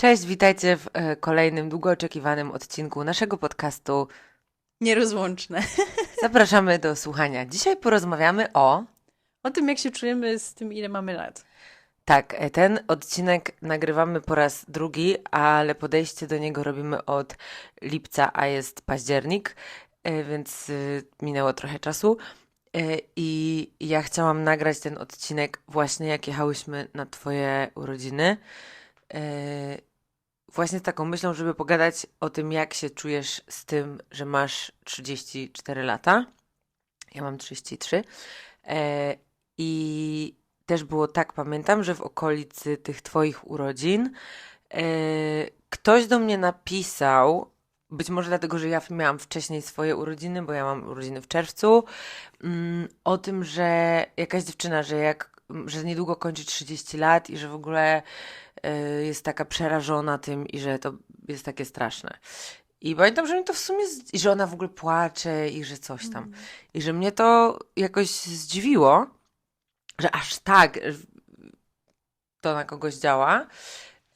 Cześć, witajcie w e, kolejnym długo oczekiwanym odcinku naszego podcastu. Nierozłączne. Zapraszamy do słuchania. Dzisiaj porozmawiamy o. O tym, jak się czujemy z tym, ile mamy lat. Tak, e, ten odcinek nagrywamy po raz drugi, ale podejście do niego robimy od lipca, a jest październik, e, więc minęło trochę czasu. I ja chciałam nagrać ten odcinek właśnie jak jechałyśmy na Twoje urodziny. Właśnie z taką myślą, żeby pogadać o tym, jak się czujesz z tym, że masz 34 lata. Ja mam 33. E, I też było tak, pamiętam, że w okolicy tych Twoich urodzin e, ktoś do mnie napisał, być może dlatego, że ja miałam wcześniej swoje urodziny, bo ja mam urodziny w czerwcu, mm, o tym, że jakaś dziewczyna, że jak, że niedługo kończy 30 lat i że w ogóle jest taka przerażona tym i że to jest takie straszne. I pamiętam, że mnie to w sumie, i że ona w ogóle płacze i że coś tam. I że mnie to jakoś zdziwiło, że aż tak y, to na kogoś działa.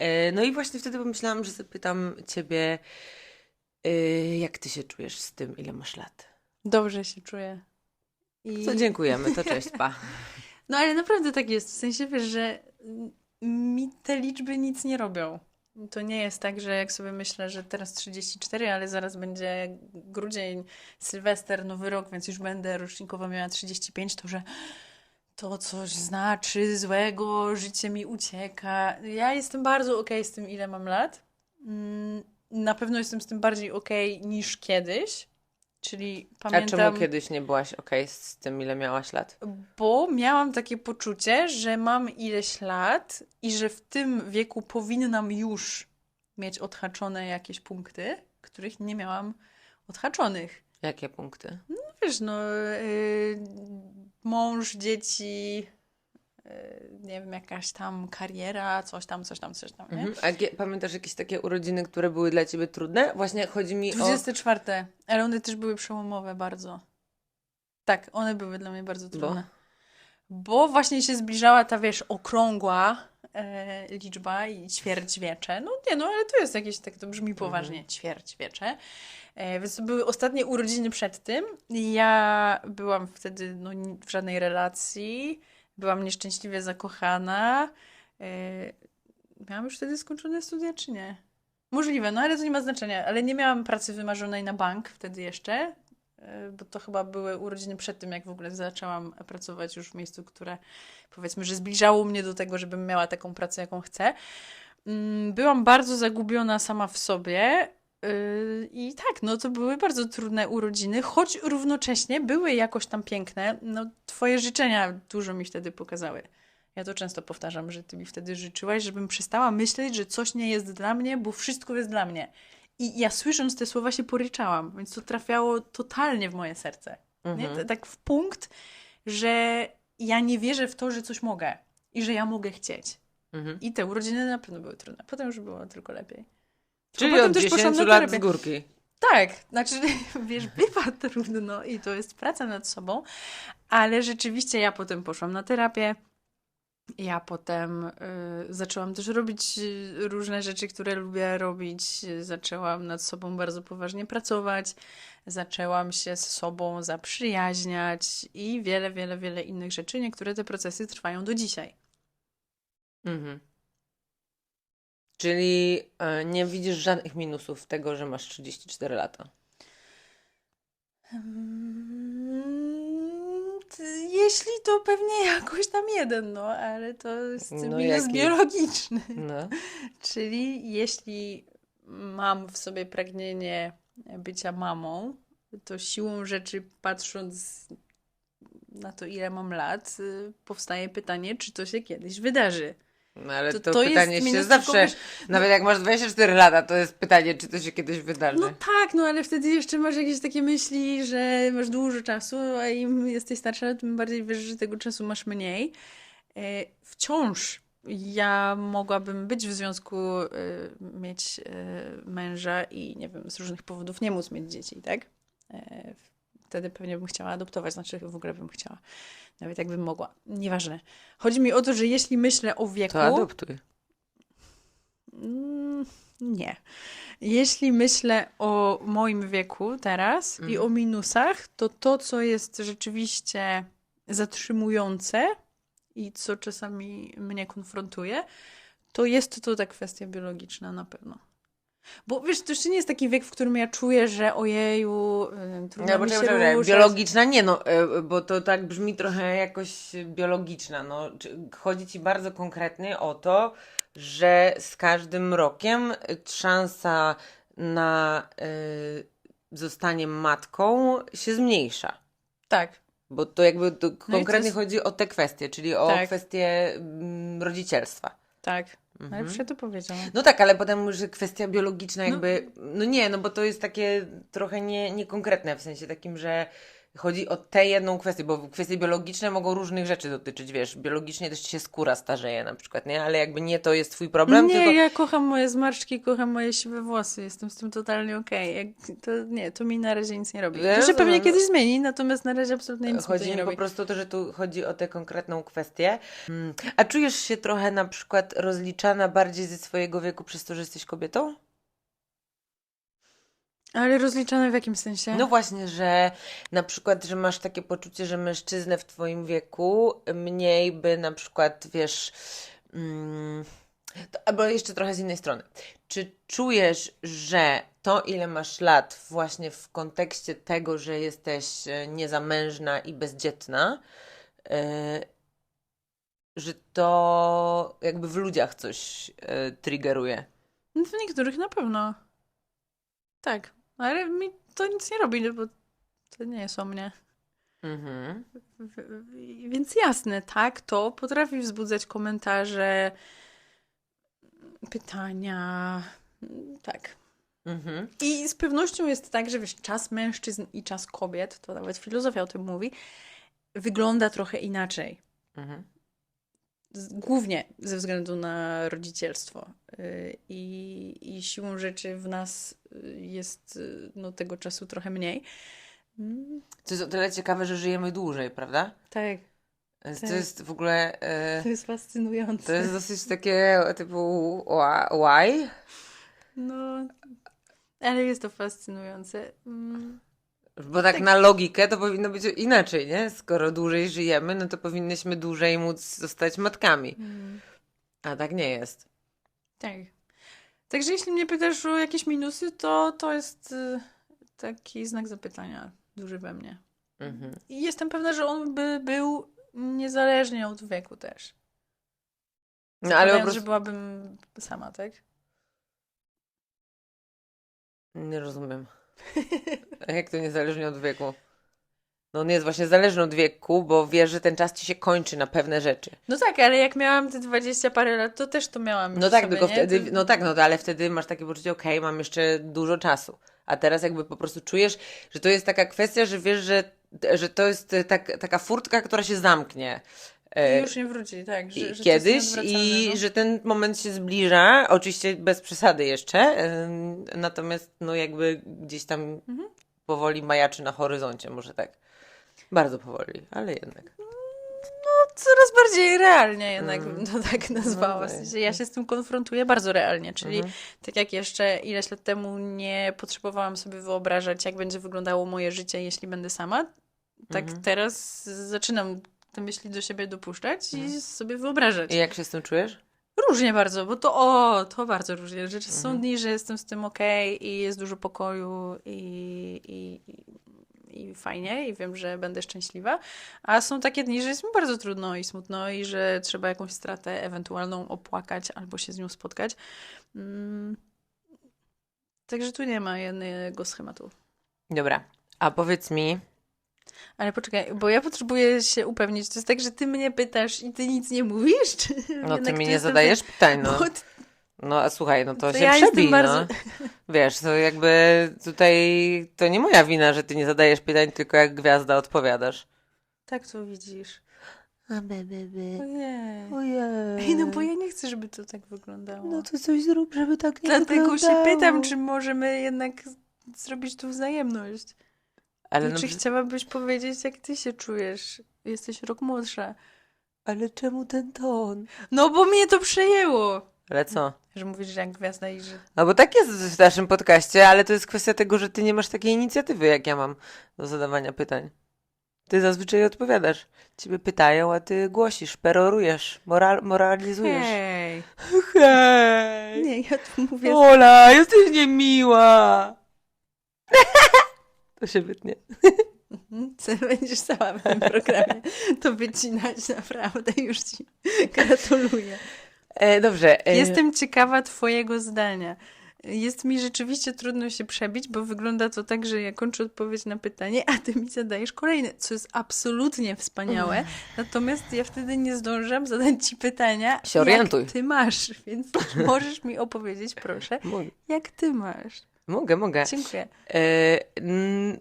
Y, No i właśnie wtedy pomyślałam, że zapytam ciebie, jak ty się czujesz z tym, ile masz lat? Dobrze się czuję. I... Co dziękujemy, to cześć, pa. No ale naprawdę tak jest. W sensie wiesz, że mi te liczby nic nie robią. To nie jest tak, że jak sobie myślę, że teraz 34, ale zaraz będzie grudzień, Sylwester, Nowy Rok, więc już będę rocznikowo miała 35, to że to coś znaczy złego, życie mi ucieka. Ja jestem bardzo okej z tym, ile mam lat. Mm, Na pewno jestem z tym bardziej okej niż kiedyś. Czyli A pamiętam, czemu kiedyś nie byłaś okej z tym, ile miałaś lat? bo miałam takie poczucie, że mam ileś lat i że w tym wieku powinnam już mieć odhaczone jakieś punkty, których nie miałam odhaczonych. Jakie punkty? Wiesz, no, yy, mąż, dzieci, nie wiem, jakaś tam kariera, coś tam, coś tam, coś tam, nie? Mhm. A pamiętasz jakieś takie urodziny, które były dla ciebie trudne? Właśnie chodzi mi o... 24, ale one też były przełomowe bardzo. Tak, one były dla mnie bardzo Bo? trudne. Bo właśnie się zbliżała ta, wiesz, okrągła e, liczba i ćwierćwiecze. No nie, no ale to jest jakieś, tak to brzmi poważnie, ćwierćwiecze. E, więc to były ostatnie urodziny przed tym. Ja byłam wtedy no, w żadnej relacji, byłam nieszczęśliwie zakochana. E, miałam już wtedy skończone studia, czy nie? Możliwe, no ale to nie ma znaczenia. Ale nie miałam pracy wymarzonej na bank wtedy jeszcze, e, bo to chyba były urodziny przed tym, jak w ogóle zaczęłam pracować już w miejscu, które powiedzmy, że zbliżało mnie do tego, żebym miała taką pracę, jaką chcę. Mm, Byłam bardzo zagubiona sama w sobie. Yy, I tak, no to były bardzo trudne urodziny, choć równocześnie były jakoś tam piękne. No, twoje życzenia dużo mi wtedy pokazały. Ja to często powtarzam, że ty mi wtedy życzyłaś, żebym przestała myśleć, że coś nie jest dla mnie, bo wszystko jest dla mnie. I ja słysząc te słowa się poryczałam, więc to trafiało totalnie w moje serce. Nie? Mhm. T- Tak w punkt, że ja nie wierzę w to, że coś mogę i że ja mogę chcieć. Mhm. I te urodziny na pewno były trudne. Potem już było tylko lepiej. Czyli potem od też poszłam 10 na lat z górki. Tak, znaczy, wiesz, bywa trudno i to jest praca nad sobą, ale rzeczywiście ja potem poszłam na terapię. Ja potem y, zaczęłam też robić y, różne rzeczy, które lubię robić. Zaczęłam nad sobą bardzo poważnie pracować. Zaczęłam się z sobą zaprzyjaźniać i wiele, wiele, wiele innych rzeczy. Niektóre te procesy trwają do dzisiaj. Mhm. Czyli e, nie widzisz żadnych minusów tego, że masz 34 lata. Mm, Jeśli to pewnie jakoś tam jeden, no, ale to jest No minus jaki? biologiczny. No. Czyli jeśli mam w sobie pragnienie bycia mamą, to siłą rzeczy, patrząc na to, ile mam lat, powstaje pytanie, czy to się kiedyś wydarzy. No ale To- to, to pytanie się zawsze, nawet jak masz 24 lata, to jest pytanie, czy to się kiedyś wydarzy. No tak, no ale wtedy jeszcze masz jakieś takie myśli, że masz dużo czasu, a im jesteś starsza, tym bardziej wiesz, że tego czasu masz mniej. E, Wciąż ja mogłabym być w związku, e, mieć e, męża i nie wiem, z różnych powodów nie móc mieć dzieci, tak? Wtedy pewnie bym chciała adoptować, znaczy w ogóle bym chciała. Nawet jakbym mogła. Nieważne. Chodzi mi o to, że jeśli myślę o wieku, To adoptuj. Mm, Nie. Jeśli myślę o moim wieku teraz i o minusach, to to, co jest rzeczywiście zatrzymujące i co czasami mnie konfrontuje, to jest to ta kwestia biologiczna na pewno. Bo wiesz, to jeszcze nie jest taki wiek, w którym ja czuję, że ojeju, y, trudno No, mi się ruszać. biologiczna nie no, e, bo to tak brzmi trochę jakoś biologiczna, no. Chodzi ci bardzo konkretnie o to, że z każdym rokiem e, szansa na e, zostanie matką się zmniejsza. Tak, Bo to jakby to konkretnie jest- chodzi o te kwestie, czyli o Tak. kwestie mm, rodzicielstwa. tak. Mhm. Ale już to powiedziałam. No tak, ale potem, że kwestia biologiczna jakby, no nie, no bo to jest takie trochę nie, niekonkretne w sensie takim, że chodzi o tę jedną kwestię, bo kwestie biologiczne mogą różnych rzeczy dotyczyć, wiesz, biologicznie też się skóra starzeje na przykład, nie? Ale jakby nie to jest twój problem, nie, tylko... ja kocham moje zmarszczki, kocham moje siwe włosy, jestem z tym totalnie okej. Jak- To nie, to mi na razie nic nie robi. Ja To się pewnie rozumiem. kiedyś zmieni, natomiast na razie absolutnie nic mi Chodzi nie mi po robi. prostu o to, że tu chodzi o tę konkretną kwestię. Mm. A czujesz się trochę na przykład rozliczana bardziej ze swojego wieku przez to, że jesteś kobietą? Ale rozliczane w jakim sensie? No właśnie, że na przykład, że masz takie poczucie, że mężczyznę w twoim wieku mniej by na przykład, wiesz, mm, to, albo jeszcze trochę z innej strony. Czy czujesz, że to, ile masz lat właśnie w kontekście tego, że jesteś e, niezamężna i bezdzietna, e, że to jakby w ludziach coś e, triggeruje? No w niektórych na pewno. Tak, ale mi to nic nie robi, bo to nie jest o mnie. Mhm. Więc jasne, tak, to potrafi wzbudzać komentarze, pytania, tak. Mhm. I z pewnością jest tak, że wiesz, czas mężczyzn i czas kobiet, to nawet filozofia o tym mówi, wygląda trochę inaczej. Mhm. Głównie ze względu na rodzicielstwo. Y, I, I siłą rzeczy w nas jest y, no, tego czasu trochę mniej. Mm, To jest o tyle ciekawe, że żyjemy dłużej, prawda? Tak, Więc Tak. To jest w ogóle. E, to jest fascynujące. to jest dosyć takie typu why? No, ale jest to fascynujące. Mm, Bo tak na logikę to powinno być inaczej, nie? Skoro dłużej żyjemy, no to powinnyśmy dłużej móc zostać matkami. mm, A tak nie jest. tak. Także jeśli mnie pytasz o jakieś minusy, to to jest y, taki znak zapytania duży we mnie. Mhm. I jestem pewna, że on by był niezależnie od wieku też. No ale po prostu. że byłabym sama, tak? Nie rozumiem. Jak to niezależnie od wieku? No on jest właśnie zależny od wieku, bo wiesz, że ten czas ci się kończy na pewne rzeczy. No tak, ale jak miałam te 20 parę lat, to też to miałam. No tak, sobie, tylko nie? wtedy, no tak, no ale wtedy masz takie poczucie, okej, mam jeszcze dużo czasu. A teraz jakby po prostu czujesz, że to jest taka kwestia, że wiesz, że, że to jest tak, taka furtka, która się zamknie. e, I już nie wróci, tak. Że, że kiedyś i no. że ten moment się zbliża, oczywiście bez przesady jeszcze, natomiast no jakby gdzieś tam Mhm. powoli majaczy na horyzoncie, może tak. Bardzo powoli, ale jednak. Coraz bardziej realnie jednak Mm. bym to tak nazwała. No W sensie ja się z tym konfrontuję bardzo realnie, czyli Mhm. tak jak jeszcze ileś lat temu nie potrzebowałam sobie wyobrażać, jak będzie wyglądało moje życie, jeśli będę sama, tak Mhm. teraz zaczynam te myśli do siebie dopuszczać Mhm. i sobie wyobrażać. I jak się z tym czujesz? Różnie bardzo, bo to o, to bardzo różnie. Że są Mhm. dni, że jestem z tym okej i jest dużo pokoju i, i fajnie i wiem, że będę szczęśliwa, a są takie dni, że jest mi bardzo trudno i smutno i że trzeba jakąś stratę ewentualną opłakać albo się z nią spotkać. Mm. Także tu nie ma jednego schematu. Dobra, a powiedz mi, Ale poczekaj, bo ja potrzebuję się upewnić. To jest tak, że ty mnie pytasz i ty nic nie mówisz? No ty mi nie zadajesz pytań, no. Bo No a słuchaj, no to, To się ja przebij, bardzo- no. Wiesz, to jakby tutaj to nie moja wina, że ty nie zadajesz pytań, tylko jak gwiazda odpowiadasz. Tak to widzisz. A be, be, be. Ojej. Ojej. Ej, no bo ja nie chcę, żeby to tak wyglądało. No to coś zrób, żeby tak nie Dlatego się wyglądało. pytam, czy możemy jednak zrobić tu wzajemność. Ale, no, czy chciałabyś powiedzieć, jak ty się czujesz? Jesteś rok młodsza. ale czemu ten ton? No bo mnie to przejęło. Ale co? Że mówisz, że jak gwiazda i że... No bo tak jest w naszym podcaście, ale to jest kwestia tego, że ty nie masz takiej inicjatywy, jak ja mam do zadawania pytań. Ty zazwyczaj odpowiadasz. Ciebie pytają, a ty głosisz, perorujesz, moral, moralizujesz. Hej! Hej! Nie, ja tu mówię... Ola, jesteś niemiła! To się wytnie. Mhm, Co będziesz cała w tym programie to wycinać, naprawdę już ci gratuluję. E, dobrze. E, Jestem ciekawa twojego zdania. Jest mi rzeczywiście trudno się przebić, bo wygląda to tak, że ja kończę odpowiedź na pytanie, a ty mi zadajesz kolejne, co jest absolutnie wspaniałe. Natomiast ja wtedy nie zdążam zadać ci pytania, Się orientuj. jak ty masz, więc możesz mi opowiedzieć, proszę, Mogę, jak ty masz. mogę. mogę. Dziękuję. E,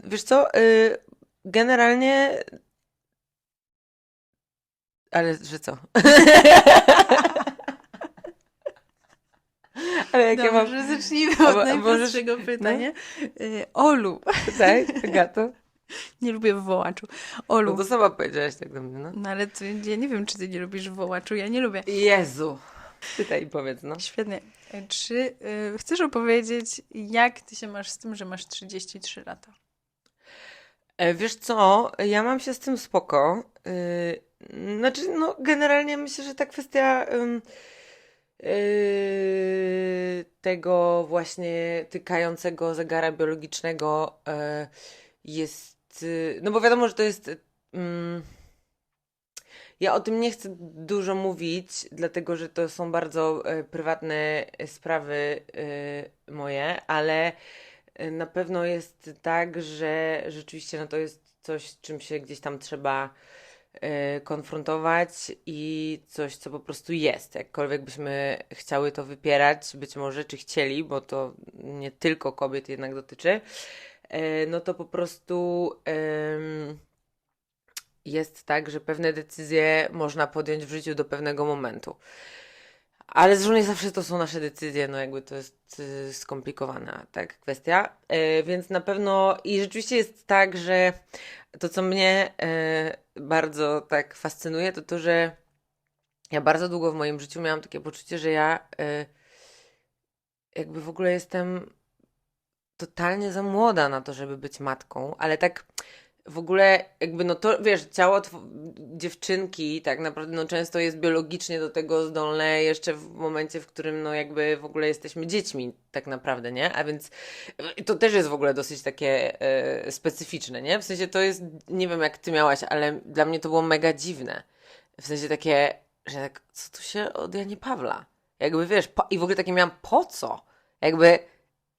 wiesz co? E, generalnie. Ale że co? Ale jak ja mam. Zacznijmy A od mo- najprostszego możesz- pytania. Y, Olu. Tak, Agato? Nie lubię wołaczu. No Olu. to sama powiedziałaś tak do mnie, no. No ale ty, ja nie wiem, czy ty nie lubisz wołaczu. Ja nie lubię. Jezu. Pytaj i powiedz, no. Świetnie. Y, Czy y, chcesz opowiedzieć, jak ty się masz z tym, że masz 33 lata? E, Wiesz co, ja mam się z tym spoko. Yy, znaczy, no, generalnie myślę, że ta kwestia yy, tego właśnie tykającego zegara biologicznego e, jest. y, No bo wiadomo, że to jest. ja o tym nie chcę dużo mówić, dlatego że to są bardzo prywatne sprawy moje, ale na pewno jest tak, że rzeczywiście no to jest coś, czym się gdzieś tam trzeba konfrontować i coś, co po prostu jest. Jakkolwiek byśmy chciały to wypierać, być może, czy chcieli, bo to nie tylko kobiet jednak dotyczy, e, no to po prostu. jest tak, że pewne decyzje można podjąć w życiu do pewnego momentu. Ale zresztą nie zawsze to są nasze decyzje, no jakby to jest skomplikowana tak kwestia. E, więc na pewno i rzeczywiście jest tak, że to, co mnie e, bardzo tak fascynuje, to to, że ja bardzo długo w moim życiu miałam takie poczucie, że ja e, jakby w ogóle jestem totalnie za młoda na to, żeby być matką, ale tak w ogóle jakby no to, wiesz, ciało dziewczynki tak naprawdę no często jest biologicznie do tego zdolne jeszcze w momencie, w którym no jakby w ogóle jesteśmy dziećmi tak naprawdę, nie? A więc to też jest w ogóle dosyć takie e, specyficzne, nie? W sensie to jest, nie wiem jak ty miałaś, ale dla mnie to było mega dziwne. W sensie takie, że tak, co tu się od Janie Pawla? Jakby wiesz, po, i w ogóle takie miałam, po co? Jakby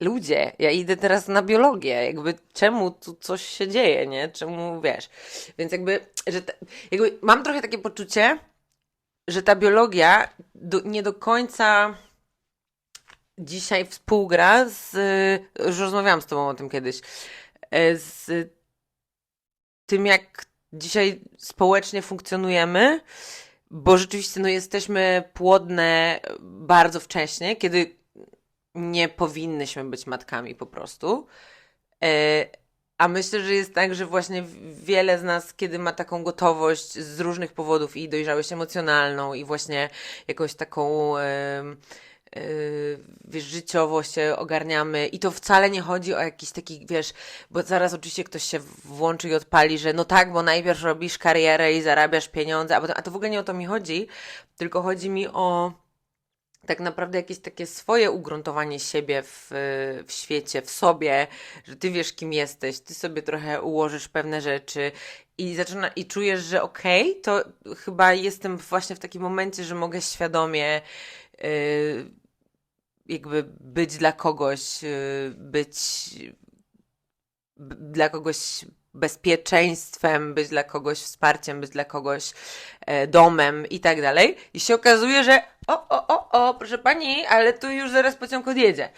ludzie, ja idę teraz na biologię, jakby czemu tu coś się dzieje, nie? Czemu, wiesz? Więc jakby, że jakby mam trochę takie poczucie, że ta biologia do, nie do końca dzisiaj współgra z, już rozmawiałam z tobą o tym kiedyś, e, z tym, jak dzisiaj społecznie funkcjonujemy, bo rzeczywiście no, jesteśmy płodne bardzo wcześnie, kiedy nie powinnyśmy być matkami po prostu. E, A myślę, że jest tak, że właśnie wiele z nas, kiedy ma taką gotowość z różnych powodów i dojrzałość emocjonalną i właśnie jakąś taką e, wiesz, życiowo się ogarniamy i to wcale nie chodzi o jakiś taki, wiesz, bo zaraz oczywiście ktoś się włączy i odpali, że no tak, bo najpierw robisz karierę i zarabiasz pieniądze, a, potem, a to w ogóle nie o to mi chodzi, tylko chodzi mi o tak naprawdę jakieś takie swoje ugruntowanie siebie w, w świecie, w sobie, że ty wiesz, kim jesteś, ty sobie trochę ułożysz pewne rzeczy i zaczyna, i czujesz, że okej, to chyba jestem właśnie w takim momencie, że mogę świadomie y, jakby być dla kogoś, y, być dla kogoś bezpieczeństwem, być dla kogoś wsparciem, być dla kogoś e, domem i tak dalej. I się okazuje, że o, o, o, o, proszę pani, ale tu już zaraz pociąg odjedzie.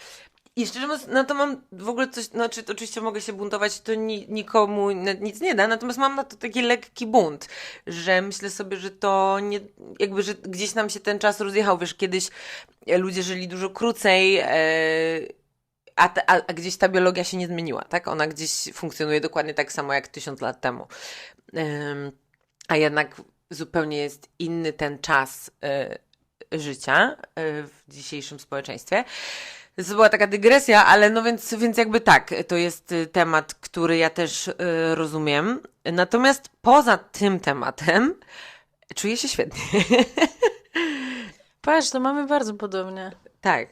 I szczerze mówiąc, no to mam w ogóle coś, znaczy to oczywiście mogę się buntować, to ni, nikomu nic nie da, natomiast mam na to taki lekki bunt, że myślę sobie, że to nie, jakby, że gdzieś nam się ten czas rozjechał, wiesz, kiedyś ludzie żyli dużo krócej, e, a, ta, a, gdzieś ta biologia się nie zmieniła, tak? Ona gdzieś funkcjonuje dokładnie tak samo jak tysiąc lat temu. Em, a jednak zupełnie jest inny ten czas, e, życia e, w dzisiejszym społeczeństwie. To była taka dygresja, ale no więc, więc jakby tak, to jest y, temat, który ja też y, rozumiem. Natomiast poza tym tematem czuję się świetnie. Patrz, to mamy bardzo podobnie. tak,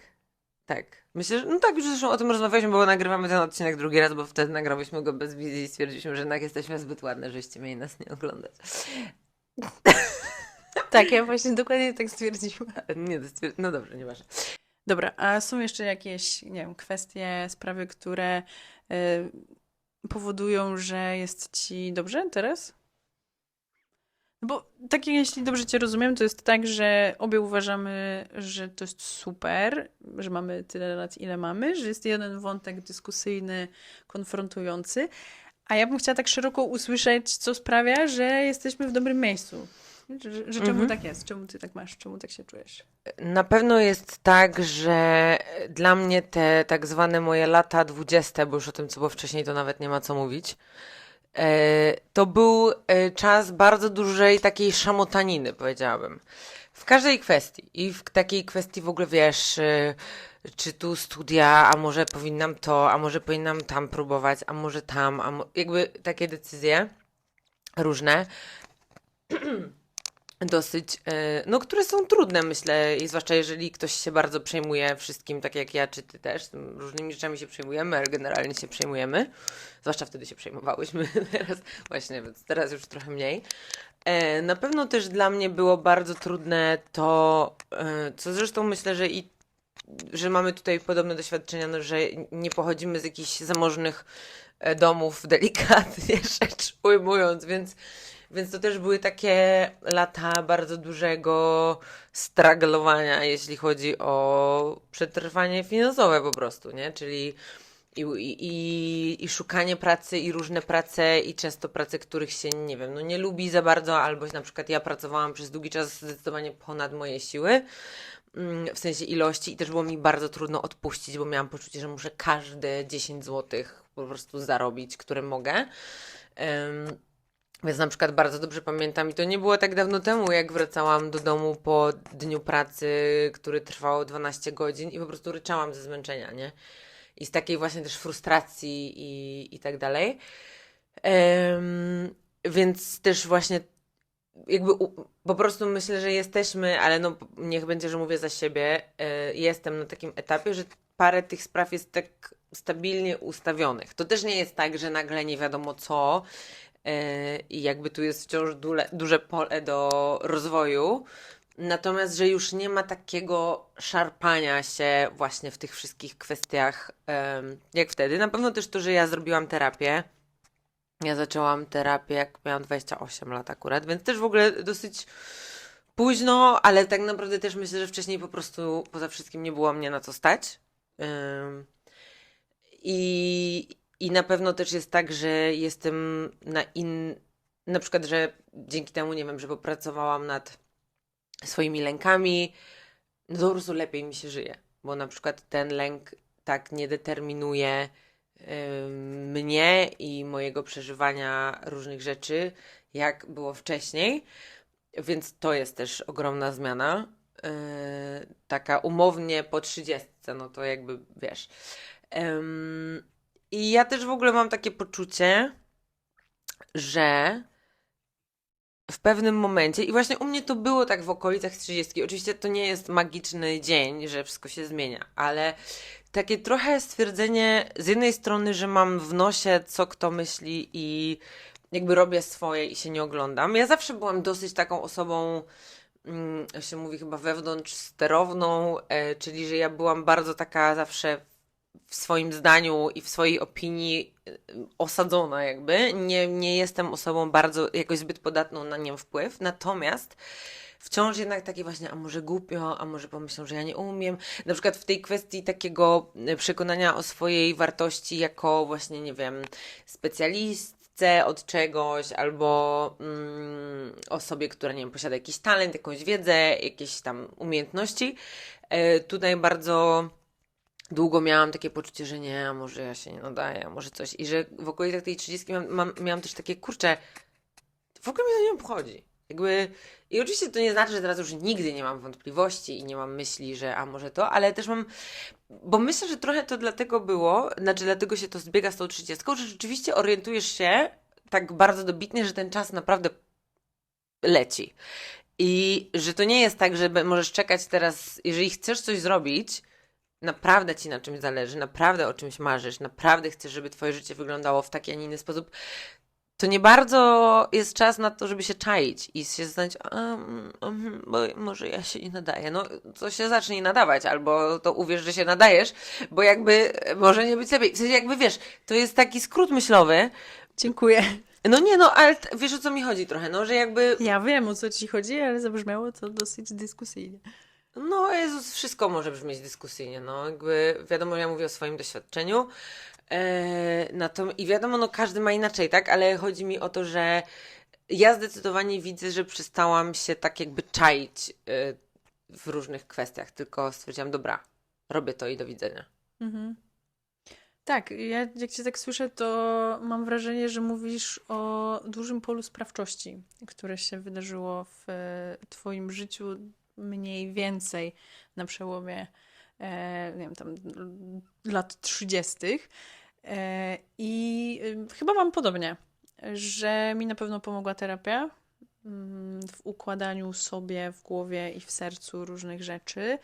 tak. Myślę, że no tak, już zresztą o tym rozmawialiśmy, bo nagrywamy ten odcinek drugi raz, bo wtedy nagrałyśmy go bez wizji i stwierdziliśmy, że jednak jesteśmy zbyt ładne, żeście mieli nas nie oglądać. Tak, ja właśnie dokładnie tak stwierdziłam. Nie, stwierd- no dobrze, nieważne. Dobra, a są jeszcze jakieś, nie wiem, kwestie, sprawy, które y, powodują, że jest ci dobrze teraz? Bo tak, jeśli dobrze Cię rozumiem, to jest tak, że obie uważamy, że to jest super, że mamy tyle lat, ile mamy, że jest jeden wątek dyskusyjny, konfrontujący, a ja bym chciała tak szeroko usłyszeć, co sprawia, że jesteśmy w dobrym miejscu. Że, że, czemu Mhm. tak jest? Czemu Ty tak masz? Czemu tak się czujesz? Na pewno jest tak, że dla mnie te tak zwane moje lata dwudzieste, bo już o tym, co było wcześniej, to nawet nie ma co mówić, to był e, czas bardzo dużej takiej szamotaniny, powiedziałabym. W każdej kwestii. I w takiej kwestii w ogóle, wiesz, e, czy tu studia, a może powinnam to, a może powinnam tam próbować, a może tam, a mo- jakby takie decyzje różne dosyć, e, no, które są trudne, myślę, i zwłaszcza jeżeli ktoś się bardzo przejmuje wszystkim, tak jak ja, czy ty też, różnymi rzeczami się przejmujemy, ale generalnie się przejmujemy, zwłaszcza wtedy się przejmowałyśmy, teraz właśnie, więc teraz już trochę mniej. E, Na pewno też dla mnie było bardzo trudne to, e, co zresztą myślę, że i że mamy tutaj podobne doświadczenia, no, że nie pochodzimy z jakichś zamożnych domów, delikatnie rzecz ujmując, więc, więc to też były takie lata bardzo dużego straglowania, jeśli chodzi o przetrwanie finansowe po prostu, nie? Czyli i, i, i, szukanie pracy i różne prace i często prace, których się, nie wiem, no nie lubi za bardzo, albo na przykład ja pracowałam przez długi czas zdecydowanie ponad moje siły, mm, w sensie ilości i też było mi bardzo trudno odpuścić, bo miałam poczucie, że muszę każde 10 złotych po prostu zarobić, które mogę. Em, więc na przykład bardzo dobrze pamiętam, i to nie było tak dawno temu, jak wracałam do domu po dniu pracy, który trwał 12 godzin i po prostu ryczałam ze zmęczenia, nie? I z takiej właśnie też frustracji i, i tak dalej. Em, więc też właśnie jakby u, po prostu myślę, że jesteśmy, ale no niech będzie, że mówię za siebie, e, jestem na takim etapie, że parę tych spraw jest tak stabilnie ustawionych. To też nie jest tak, że nagle nie wiadomo co i jakby tu jest wciąż dule, duże pole do rozwoju. Natomiast, że już nie ma takiego szarpania się właśnie w tych wszystkich kwestiach jak wtedy. Na pewno też to, że ja zrobiłam terapię. Ja zaczęłam terapię, jak miałam 28 lat akurat, więc też w ogóle dosyć późno, ale tak naprawdę też myślę, że wcześniej po prostu poza wszystkim nie było mnie na co stać. I, I na pewno też jest tak, że jestem na in... Na przykład, że dzięki temu, nie wiem, że popracowałam nad swoimi lękami, no to po prostu lepiej mi się żyje, bo na przykład ten lęk tak nie determinuje ym, mnie i mojego przeżywania różnych rzeczy, jak było wcześniej, więc to jest też ogromna zmiana. Yy, taka umownie po 30, no to jakby wiesz. Ym, I ja też w ogóle mam takie poczucie, że w pewnym momencie, i właśnie u mnie to było tak w okolicach 30. Oczywiście to nie jest magiczny dzień, że wszystko się zmienia, ale takie trochę stwierdzenie z jednej strony, że mam w nosie, co kto myśli i jakby robię swoje i się nie oglądam. Ja zawsze byłam dosyć taką osobą, mm, jak się mówi chyba wewnątrz sterowną, e, czyli że ja byłam bardzo taka zawsze w swoim zdaniu i w swojej opinii y, osadzona jakby. Nie, nie jestem osobą bardzo jakoś zbyt podatną na nią wpływ, natomiast wciąż jednak takie właśnie, a może głupio, a może pomyślą, że ja nie umiem. Na przykład w tej kwestii takiego y, przekonania o swojej wartości jako właśnie, nie wiem, specjalistce od czegoś albo mm, osobie, która, nie wiem, posiada jakiś talent, jakąś wiedzę, jakieś tam umiejętności. E, tutaj bardzo długo miałam takie poczucie, że nie, może ja się nie nadaję, może coś. I że w okolicach tej 30 mam, mam, miałam też takie, kurczę, w ogóle mnie to nie obchodzi. Jakby, i oczywiście to nie znaczy, że teraz już nigdy nie mam wątpliwości i nie mam myśli, że a może to, ale też mam, bo myślę, że trochę to dlatego było, znaczy dlatego się to zbiega z tą 30, że rzeczywiście orientujesz się tak bardzo dobitnie, że ten czas naprawdę leci. I że to nie jest tak, że możesz czekać teraz, jeżeli chcesz coś zrobić, naprawdę ci na czymś zależy, naprawdę o czymś marzysz, naprawdę chcesz, żeby twoje życie wyglądało w taki, a nie inny sposób, to nie bardzo jest czas na to, żeby się czaić i się zastanowić, mm, mhm, bo może ja się nie nadaję. No, to się zacznie nadawać, albo to uwierz, że się nadajesz, bo jakby może nie być lepiej. W sensie jakby wiesz, to jest taki skrót myślowy. Dziękuję. No nie, no, ale wiesz o co mi chodzi trochę, no, że jakby, Ja wiem, o co ci chodzi, ale zabrzmiało to dosyć dyskusyjnie. No Jezus, wszystko może brzmieć dyskusyjnie, no, jakby wiadomo, ja mówię o swoim doświadczeniu, e, na to, i wiadomo, no każdy ma inaczej, tak, ale chodzi mi o to, że ja zdecydowanie widzę, że przestałam się tak jakby czaić e, w różnych kwestiach, tylko stwierdziłam, dobra, robię to i do widzenia. Mhm. Tak, ja jak cię tak słyszę, to mam wrażenie, że mówisz o dużym polu sprawczości, które się wydarzyło w e, twoim życiu mniej więcej na przełomie e, nie wiem, tam lat 30. E, I chyba mam podobnie, że mi na pewno pomogła terapia mm, w układaniu sobie w głowie i w sercu różnych rzeczy.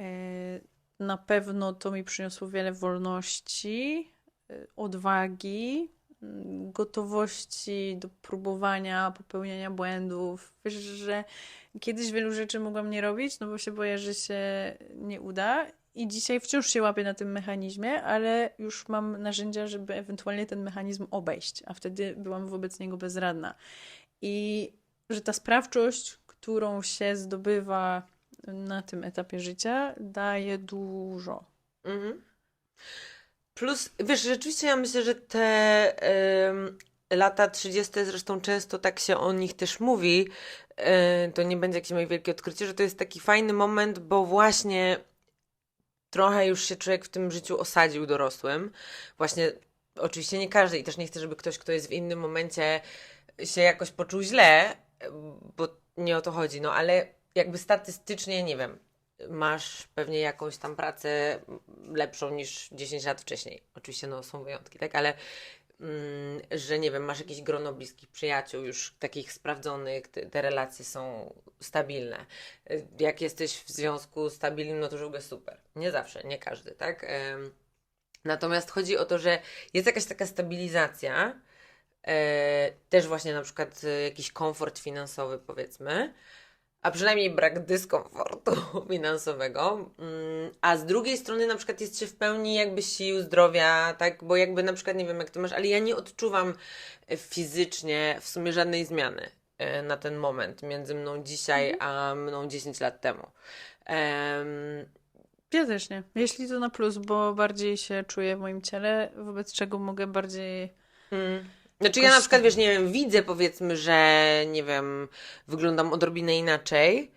E, Na pewno to mi przyniosło wiele wolności, y, odwagi, mm, gotowości do próbowania, popełniania błędów. Wiesz, że kiedyś wielu rzeczy mogłam nie robić, no bo się boję, że się nie uda. I dzisiaj wciąż się łapię na tym mechanizmie, ale już mam narzędzia, żeby ewentualnie ten mechanizm obejść, a wtedy byłam wobec niego bezradna. I że ta sprawczość, którą się zdobywa na tym etapie życia, daje dużo. Mhm. Plus, wiesz, rzeczywiście ja myślę, że te em, lata 30, zresztą często tak się o nich też mówi, to nie będzie jakieś moje wielkie odkrycie, że to jest taki fajny moment, bo właśnie trochę już się człowiek w tym życiu osadził dorosłym. Właśnie, oczywiście nie każdy i też nie chcę, żeby ktoś, kto jest w innym momencie się jakoś poczuł źle, bo nie o to chodzi, no ale jakby statystycznie, nie wiem, masz pewnie jakąś tam pracę lepszą niż 10 lat wcześniej. Oczywiście no, są wyjątki, tak? Ale że nie wiem, masz jakieś grono bliskich przyjaciół, już takich sprawdzonych, te, te relacje są stabilne. Y, Jak jesteś w związku stabilnym, no to ogóle super. Nie zawsze, nie każdy, tak? Natomiast chodzi o to, że jest jakaś taka stabilizacja, e, też właśnie na przykład e, jakiś komfort finansowy, powiedzmy, a przynajmniej brak dyskomfortu finansowego, mm, a z drugiej strony na przykład jest się w pełni jakby sił, zdrowia, tak, bo jakby na przykład nie wiem jak ty masz, ale ja nie odczuwam fizycznie w sumie żadnej zmiany e, na ten moment między mną dzisiaj a mną 10 lat temu. Em, Ja też nie. Jeśli to na plus, bo bardziej się czuję w moim ciele, wobec czego mogę bardziej. Mm. Znaczy ja na przykład, wiesz, nie wiem, widzę powiedzmy, że nie wiem, wyglądam odrobinę inaczej.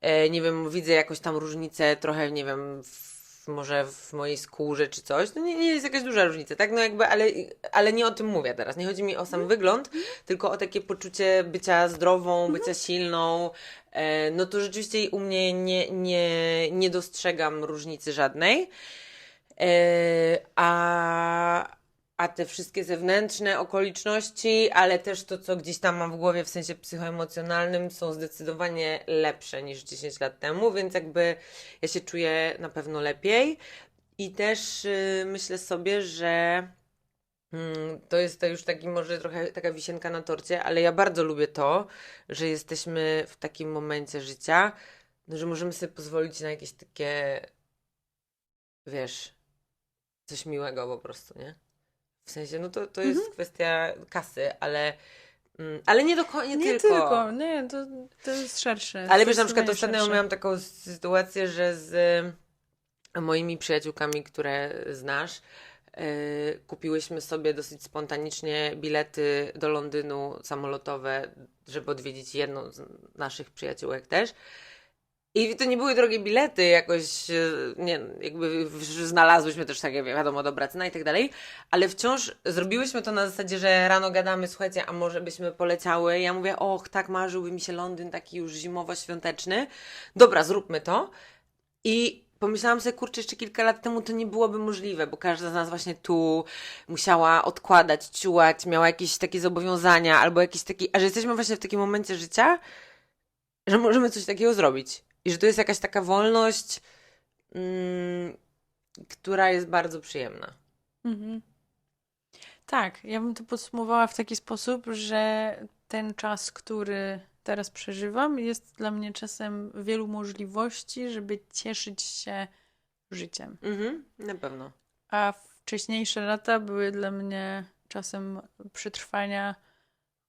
E, nie wiem, widzę jakąś tam różnicę trochę, nie wiem, w, może w mojej skórze czy coś. No nie, nie jest jakaś duża różnica, tak? No jakby, ale, ale nie o tym mówię teraz. Nie chodzi mi o sam wygląd, tylko o takie poczucie bycia zdrową, bycia silną. E, no to rzeczywiście u mnie nie, nie, nie dostrzegam różnicy żadnej. E, a, a te wszystkie zewnętrzne okoliczności, ale też to, co gdzieś tam mam w głowie w sensie psychoemocjonalnym, są zdecydowanie lepsze niż 10 lat temu, więc jakby ja się czuję na pewno lepiej. I też y, myślę sobie, że mm, to jest to już taki może trochę taka wisienka na torcie, ale ja bardzo lubię to, że jesteśmy w takim momencie życia, no, że możemy sobie pozwolić na jakieś takie, wiesz, coś miłego po prostu, nie? W sensie, no to, to jest kwestia kasy, ale, mm, ale nie do nie, Nie tylko. tylko, nie, to, to jest szersze. Ale wiesz, na przykład ostatnio miałam taką sytuację, że z y, moimi przyjaciółkami, które znasz, y, kupiłyśmy sobie dosyć spontanicznie bilety do Londynu samolotowe, żeby odwiedzić jedną z naszych przyjaciółek też. I to nie były drogie bilety, jakoś, e, nie, jakby znalazłyśmy też takie, wiadomo, dobra cena i tak dalej, ale wciąż zrobiłyśmy to na zasadzie, że rano gadamy, słuchajcie, a może byśmy poleciały? Ja mówię, och, tak marzyłby mi się Londyn taki już zimowo-świąteczny. Dobra, zróbmy to. I pomyślałam sobie, kurczę, jeszcze kilka lat temu to nie byłoby możliwe, bo każda z nas właśnie tu musiała odkładać, ciułać, miała jakieś takie zobowiązania, albo jakieś takie, a że jesteśmy właśnie w takim momencie życia, że możemy coś takiego zrobić. I że to jest jakaś taka wolność, mm, która jest bardzo przyjemna. Mhm. Tak, ja bym to podsumowała w taki sposób, że ten czas, który teraz przeżywam, jest dla mnie czasem wielu możliwości, żeby cieszyć się życiem. Mhm, na pewno. A wcześniejsze lata były dla mnie czasem przetrwania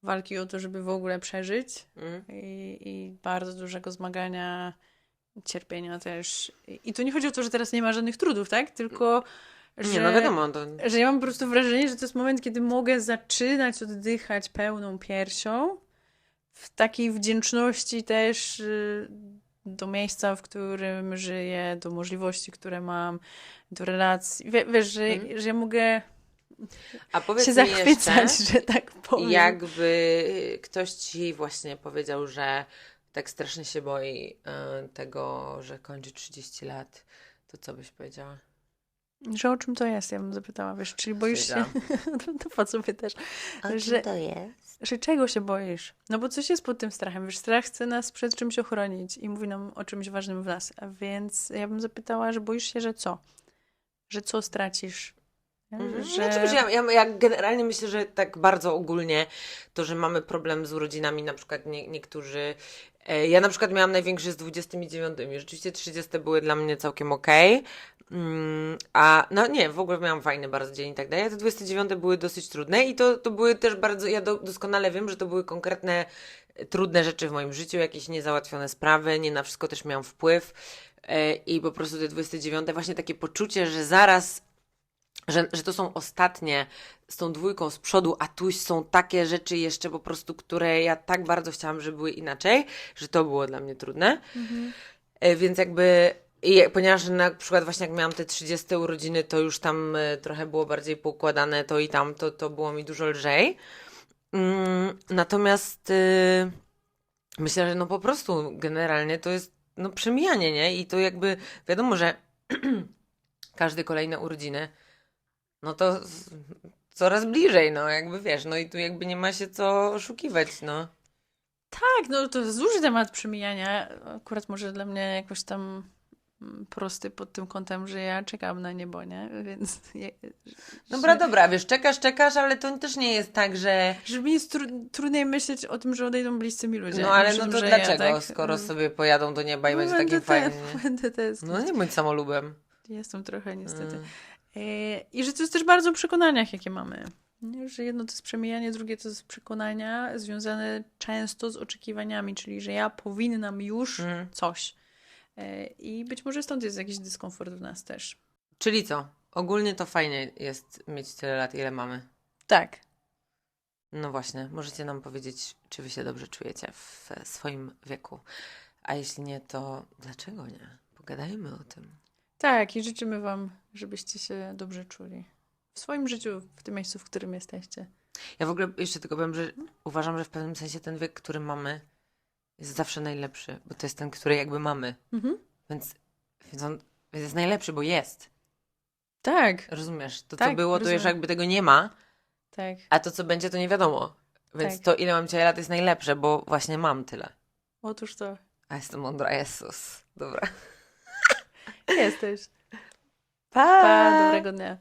walki o to, żeby w ogóle przeżyć Mhm. i, i bardzo dużego zmagania, cierpienia też. I, tu nie chodzi o to, że teraz nie ma żadnych trudów, tak? Tylko, że, Nie, no wiadomo, to... że ja mam po prostu wrażenie, że to jest moment, kiedy mogę zaczynać oddychać pełną piersią, w takiej wdzięczności też y, do miejsca, w którym żyję, do możliwości, które mam, do relacji. Wie, wiesz, że, Mhm. że ja mogę A powiedz się mi zachwycać, jeszcze, że tak powiem. jakby ktoś ci właśnie powiedział, że tak strasznie się boi e, tego, że kończy 30 lat, to co byś powiedziała? Że o czym to jest, ja bym zapytała, wiesz, czyli boisz się, to po co pytasz, A Że- to jest? że czego się boisz? No bo coś jest pod tym strachem, wiesz, strach chce nas przed czymś ochronić i mówi nam o czymś ważnym w nas, a więc ja bym zapytała, że boisz się, że co? Że co stracisz? Mhm. Że... Wiesz, ja, ja, ja generalnie myślę, że tak bardzo ogólnie to, że mamy problem z urodzinami, na przykład nie, niektórzy. E, ja na przykład miałam największy z 29. Rzeczywiście 30 były dla mnie całkiem okej. Mm, a no nie, w ogóle miałam fajny bardzo dzień i tak dalej. A te 29 były dosyć trudne i to, to były też bardzo. Ja do, doskonale wiem, że to były konkretne, e, trudne rzeczy w moim życiu, jakieś niezałatwione sprawy, nie na wszystko też miałam wpływ. E, I po prostu te 29, właśnie takie poczucie, że zaraz że, że to są ostatnie z tą dwójką z przodu, a tu są takie rzeczy jeszcze po prostu, które ja tak bardzo chciałam, żeby były inaczej, że to było dla mnie trudne. Mhm. E, Więc jakby, i, ponieważ na przykład właśnie jak miałam te 30 urodziny, to już tam e, trochę było bardziej poukładane to i tam, to, to było mi dużo lżej. Mm, Natomiast y, myślę, że no po prostu generalnie to jest no przemijanie, nie? I to jakby wiadomo, że każde kolejne urodziny no to coraz bliżej, no jakby wiesz, no i tu jakby nie ma się co oszukiwać, no. Tak, no to jest duży temat przemijania, akurat może dla mnie jakoś tam mm, prosty pod tym kątem, że ja czekam na niebo, nie? Więc... je- Dobra, że- dobra, wiesz, czekasz, czekasz, ale to też nie jest tak, że Że mi jest tru- trudniej myśleć o tym, że odejdą bliscy mi ludzie. no ale no tym, to dlaczego, ja, tak? skoro sobie pojadą do nieba i No będzie takie fajnie. te-. No nie bądź samolubem. Jestem trochę niestety. Mm. E, I że to jest też bardzo o przekonaniach, jakie mamy. Że jedno to jest przemijanie, drugie to jest przekonania związane często z oczekiwaniami, czyli że ja powinnam już Mm. coś. E, I być może stąd jest jakiś dyskomfort w nas też. Czyli co? Ogólnie to fajnie jest mieć tyle lat, ile mamy. Tak. No właśnie, możecie nam powiedzieć, czy wy się dobrze czujecie w swoim wieku. A jeśli nie, to dlaczego nie? Pogadajmy o tym. Tak, i życzymy Wam, żebyście się dobrze czuli. W swoim życiu, w tym miejscu, w którym jesteście. Ja w ogóle jeszcze tylko powiem, że uważam, że w pewnym sensie ten wiek, który mamy, jest zawsze najlepszy, bo to jest ten, który jakby mamy. Mhm. Więc, więc on więc jest najlepszy, bo jest. Tak, Rozumiesz? To, co Tak, było, to już rozumiem. jakby tego nie ma, tak. a to, co będzie, to nie wiadomo. Więc Tak. to, ile mam dzisiaj lat, jest najlepsze, bo właśnie mam tyle. Otóż to. A jestem mądra, Jezus. Dobra. Jesteś. Pa! Pa, dobrego dnia.